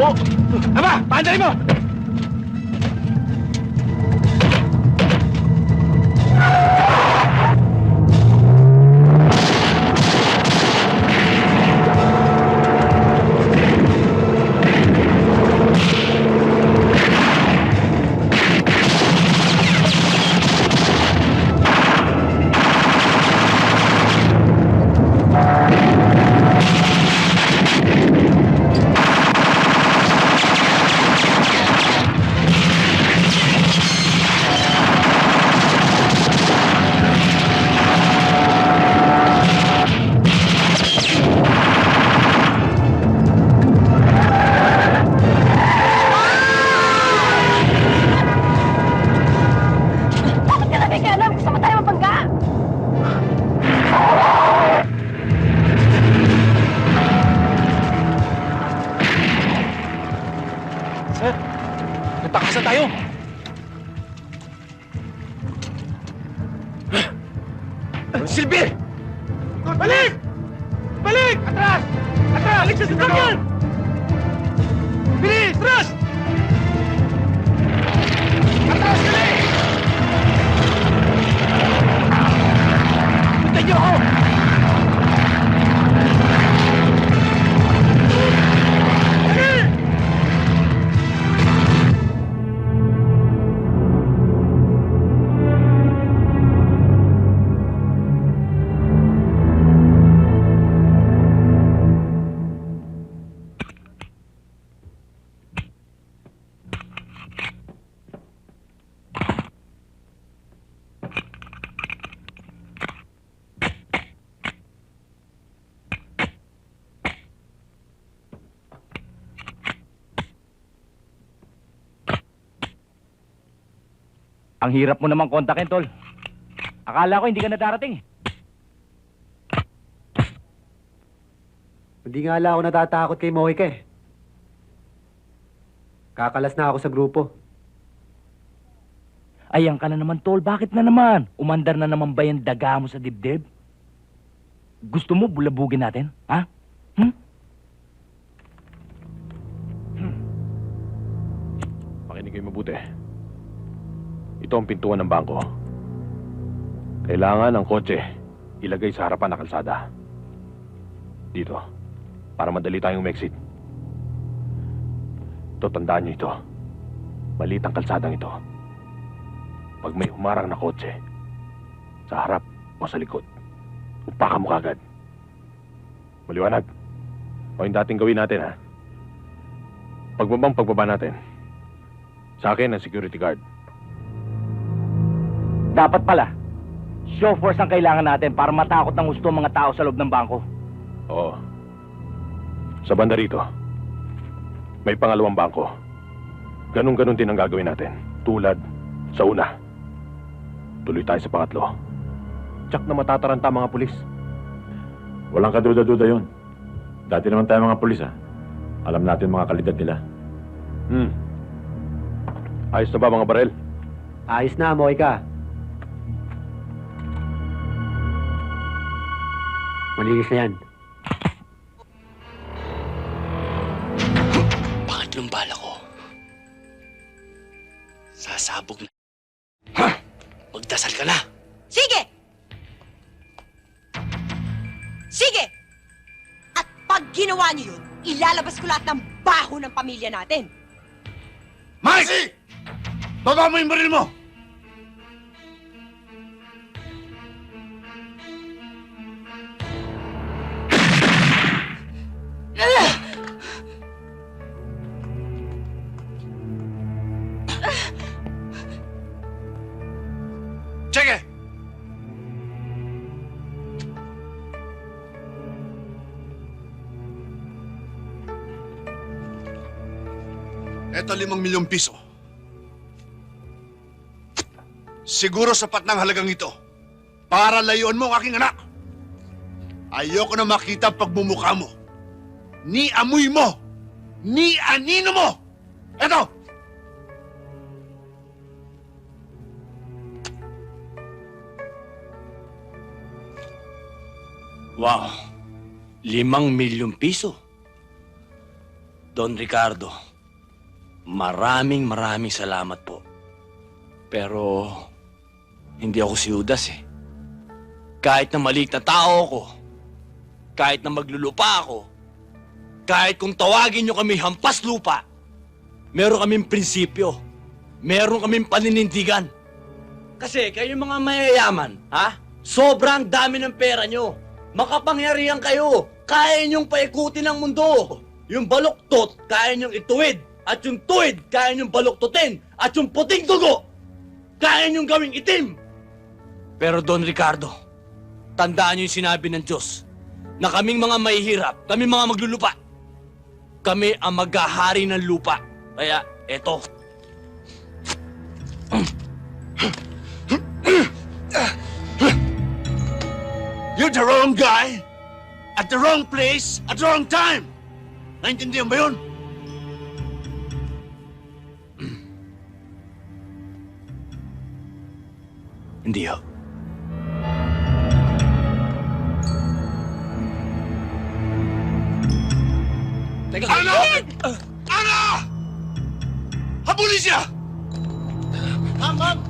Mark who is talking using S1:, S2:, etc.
S1: po! Aba, paandarin mo!
S2: Bakit
S1: Sir, natakasan tayo! Silbi! Balik! Balik! Atras! Atras! Balik sa sasakyan!
S3: Ang hirap mo naman kontakin, tol. Akala ko hindi ka na darating. eh.
S4: Hindi nga ako natatakot kay Moika eh. Kakalas na ako sa grupo.
S3: Ayan ka na naman, tol. Bakit na naman? Umandar na naman ba yung daga mo sa dibdib? Gusto mo bulabugin natin? Ha? Hmm?
S5: Makinig kayo mabuti. Ito ang pintuan ng bangko. Kailangan ang kotse ilagay sa harapan ng kalsada. Dito. Para madali tayong exit. Ito, tandaan niyo ito. Maliit ang kalsadang ito. Pag may humarang na kotse, sa harap o sa likod, upakan mo kagad. Maliwanag. O yung dating gawin natin, ha? Pagbabang pagbaba natin, sa akin ang security guard.
S3: Dapat pala. Show force ang kailangan natin para matakot ng gusto ang mga tao sa loob ng bangko.
S5: Oo. Sa banda rito, may pangalawang bangko. Ganun-ganun din ang gagawin natin. Tulad sa una. Tuloy tayo sa pangatlo. Tsak na matataranta mga pulis.
S6: Walang kaduda-duda yun. Dati naman tayo mga pulis, ha? Alam natin mga kalidad nila.
S5: Hmm. Ayos na ba mga barel?
S4: Ayos na, Moika. Malinis na yan.
S7: Pangatlong bala ko. Sasabog na. Magdasal ka na.
S2: Sige! Sige! At pag ginawa niyo yun, ilalabas ko lahat ng baho ng pamilya natin.
S1: Mike! Baba mo yung baril mo!
S8: Eto limang milyong piso. Siguro sapat ng halagang ito para layuan mo ang aking anak. Ayoko na makita ang pagmumukha mo. Ni amoy mo. Ni anino mo. Eto!
S7: Wow. Limang milyong piso. Don Ricardo, maraming maraming salamat po. Pero, hindi ako si Judas eh. Kahit na maliit na tao ako, kahit na maglulupa ako, kahit kung tawagin nyo kami hampas lupa, meron kaming prinsipyo, meron kaming paninindigan. Kasi kayo mga mayayaman, ha? Sobrang dami ng pera nyo. Makapangyarihan kayo. Kaya nyong paikutin ang mundo. Yung baluktot, kaya nyong ituwid. At yung tuwid, kaya nyong baluktutin. At yung puting dugo, kaya nyong gawing itim. Pero Don Ricardo, tandaan nyo yung sinabi ng Diyos na kaming mga mahihirap, kaming mga maglulupa, kami ang maghahari ng lupa. Kaya, eto,
S8: You're the wrong guy, at the wrong place, at the wrong time. Naintindihan ba yun? Ndiyo. Ana! Ana! Ha polisia! Tamam.